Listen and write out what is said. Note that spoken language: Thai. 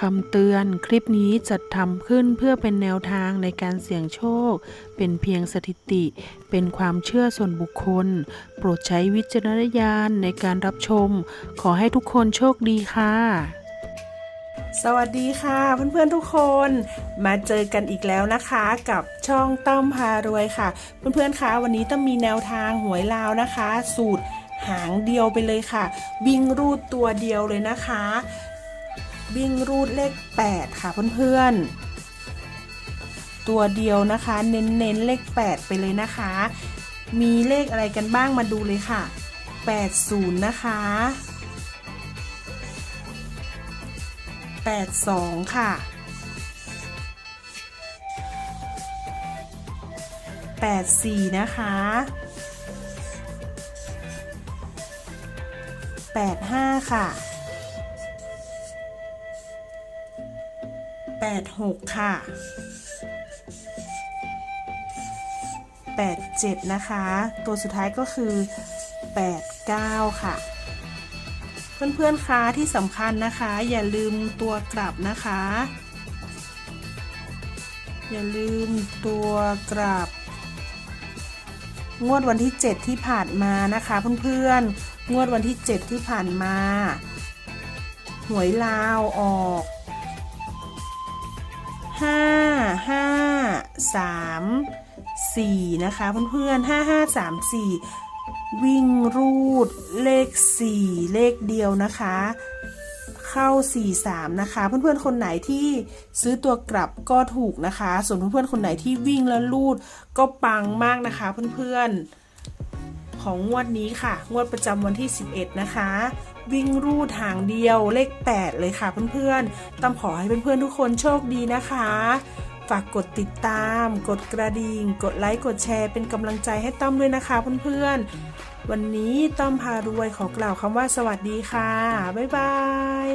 คำเตือนคลิปนี้จัดทำขึ้นเพื่อเป็นแนวทางในการเสี่ยงโชค เป็นเพียงสถิติ เป็นความเชื่อส่วนบุคคล โปรดใช้วิจารณญาณในการรับชม ขอให้ทุกคนโชคดีค่ะ สวัสดีค่ะเพื่อนๆทุกคน มาเจอกันอีกแล้วนะคะกับช่องต้อมพารวยค่ะ เพื่อนๆคะวันนี้ต้องมีแนวทางหวยลาวนะคะ สูตรหางเดียวไปเลยค่ะ วิ่งรูดตัวเดียวเลยนะคะ วิ่งรูดเลข 8 ค่ะเพื่อนๆ ตัวเดียวนะคะ เน้นๆ เลข 8 ไปเลยนะคะ มีเลขอะไรกันบ้างมาดูเลยค่ะ 80 นะคะ 82 ค่ะ 84 นะคะ85 ค่ะ 86 ค่ะ 87 นะคะ ตัวสุดท้ายก็คือ 89 ค่ะ เพื่อนๆคะที่สำคัญนะคะ อย่าลืมตัวกลับนะคะ อย่าลืมตัวกลับ งวดวันที่ 7 ที่ผ่านมานะคะ เพื่อนๆ งวดวันที่ 7 ที่ผ่านมา หวยลาวออก 5 5 3 4นะคะเพื่อนๆ5 5 3 4วิ่งรูดเลข4เลขเดียวนะคะ เข้า43นะคะ เพื่อนๆคนไหนที่ซื้อตัวกลับก็ถูกนะคะ ส่วนเพื่อนๆคนไหนที่วิ่งแล้วรูดก็ปังมากนะคะเพื่อนๆของงวดนี้ค่ะ งวดประจำวันที่ 11 นะคะ วิ่งรูดหางเดียวเลข 8 เลยค่ะเพื่อนๆต้องขอให้เพื่อนๆทุกคนโชคดีนะคะ ฝากกดติดตาม กดกระดิ่ง กดไลค์ กดแชร์ เป็นกำลังใจให้ต้อมด้วยนะคะเพื่อนๆ วันนี้ต้อมพารวยขอกล่าวคำว่าสวัสดีค่ะ บ๊ายบาย